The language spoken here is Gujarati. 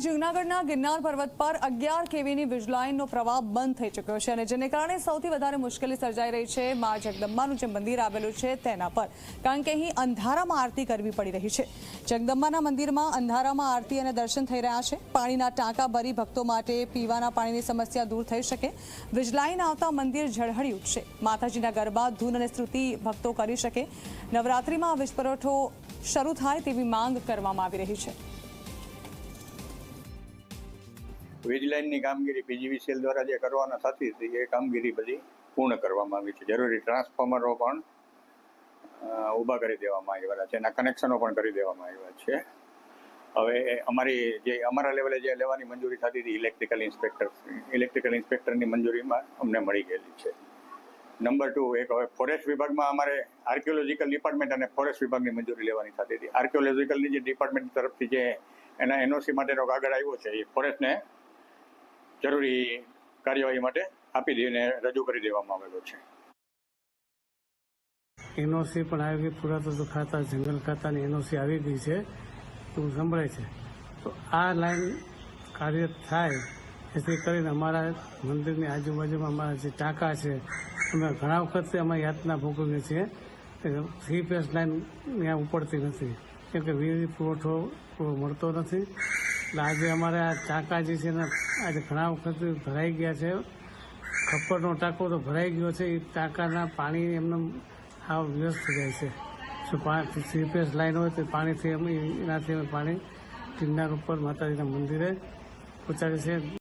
જૂનાગઢના ગિરનાર પર્વત પર અગિયાર કેવીની વીજલાઇનનો પ્રવાહ બંધ થઈ ચૂક્યો છે અને જેને કારણે સૌથી વધારે મુશ્કેલી સર્જાઈ રહી છે મા જગદંબાનું જે મંદિર આવેલું છે તેના પર. કારણ કે અહીં અંધારામાં આરતી કરવી પડી રહી છે. જગદંબાના મંદિરમાં અંધારામાં આરતી અને દર્શન થઈ રહ્યા છે. પાણીના ટાંકા ભરી ભક્તો માટે પીવાના પાણીની સમસ્યા દૂર થઈ શકે. વીજલાઇન આવતા મંદિર ઝળહળી ઉઠશે. માતાજીના ગરબા, ધૂન અને સ્તુતિ ભક્તો કરી શકે. નવરાત્રિમાં વીજ પુરવઠો શરૂ થાય તેવી માંગ કરવામાં આવી રહી છે. વીજ લાઇનની કામગીરી પીજીવીસીએલ દ્વારા જે કરવાના થતી હતી એ કામગીરી બધી પૂર્ણ કરવામાં આવી છે. જરૂરી ટ્રાન્સફોર્મરો પણ ઊભા કરી દેવામાં આવ્યા છે એના કનેક્શનો પણ કરી દેવામાં આવ્યા છે. હવે અમારી જે, અમારા લેવલે જે લેવાની મંજૂરી થતી હતી, ઇલેક્ટ્રિકલ ઇન્સ્પેક્ટર, ઇલેક્ટ્રિકલ ઇન્સ્પેક્ટરની મંજૂરીમાં અમને મળી ગયેલી છે. નંબર ટુ, એક હવે ફોરેસ્ટ વિભાગમાં અમારે આર્કિયોલોજીકલ ડિપાર્ટમેન્ટ અને ફોરેસ્ટ વિભાગની મંજૂરી લેવાની થતી હતી. આર્કિયોલોજીકલની જે ડિપાર્ટમેન્ટ તરફથી જે એના એનઓસી માટેનો કાગળ આવ્યો છે, એ ફોરેસ્ટને જરૂરી કાર્યવાહી માટે આપી દઈને રજૂ કરી દેવામાં આવેલો છે. એનઓસી પણ આવી ગઈ, પુરાતત્વ ખાતા, જંગલ ખાતાની એનઓસી આવી ગઈ છે, એવું સંભળાય છે. તો આ લાઈન કાર્ય થાય જેથી કરીને અમારા મંદિરની આજુબાજુમાં અમારા જે ટાંકા છે, અમે ઘણા વખત અમે યાતના ભોગવીએ છીએ. થ્રી ફેસ લાઈન ત્યાં ઉપડતી નથી. કેમ કે વીજ પુરવઠો પૂરો મળતો નથી. એટલે આજે અમારે આ ટાંકા જે છે ને આજે ઘણા વખત ભરાઈ ગયા છે. ખપ્પરનો ટાંકો તો ભરાઈ ગયો છે. એ ટાંકાના પાણી એમને હાવ વ્યસ્ત જાય છે. પાણી સીપેસ લાઈન હોય તો પાણીથી અમે એનાથી પાણી કિનાર ઉપર માતાજીના મંદિરે પહોંચાડે છીએ